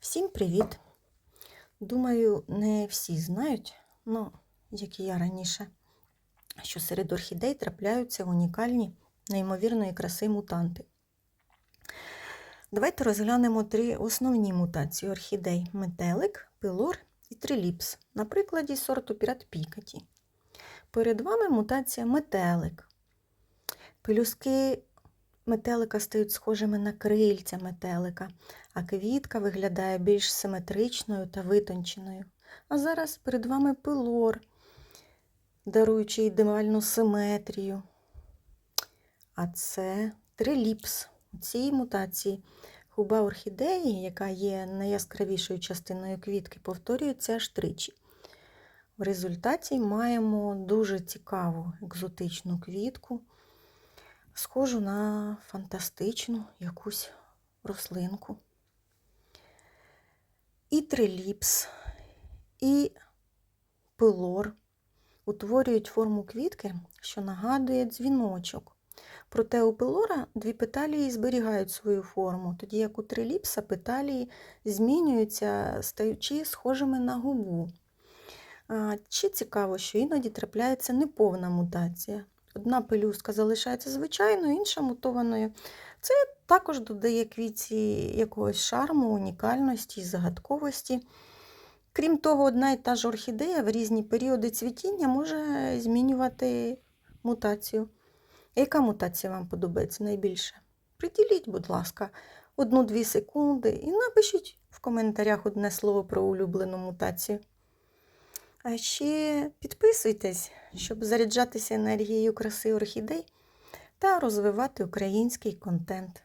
Всім привіт! Думаю, не всі знають, ну, як і я раніше, що серед орхідей трапляються унікальні, неймовірної краси мутанти. Давайте розглянемо три основні мутації орхідей: метелик, пилор і триліпс, на прикладі сорту Пірат Пікаті. Перед вами мутація метелик. Пелюстки метелика стають схожими на крильця метелика, а квітка виглядає більш симетричною та витонченою. А зараз перед вами пилор, даруючи ідеальну симетрію. А це триліпс. У цій мутації губа орхідеї, яка є найяскравішою частиною квітки, повторюється аж тричі. В результаті маємо дуже цікаву екзотичну квітку, схожу на фантастичну якусь рослинку. І триліпс, і пилор утворюють форму квітки, що нагадує дзвіночок. Проте у пилора дві петалії зберігають свою форму, тоді як у триліпса петалії змінюються, стаючи схожими на губу. Ще цікаво, що іноді трапляється неповна мутація. Одна пелюстка залишається звичайною, інша мутованою. Це також додає квітці якогось шарму, унікальності загадковості. Крім того, одна і та ж орхідея в різні періоди цвітіння може змінювати мутацію. Яка мутація вам подобається найбільше? Приділіть, будь ласка, одну-дві секунди і напишіть в коментарях одне слово про улюблену мутацію. А ще підписуйтесь, щоб заряджатися енергією краси орхідей та розвивати український контент.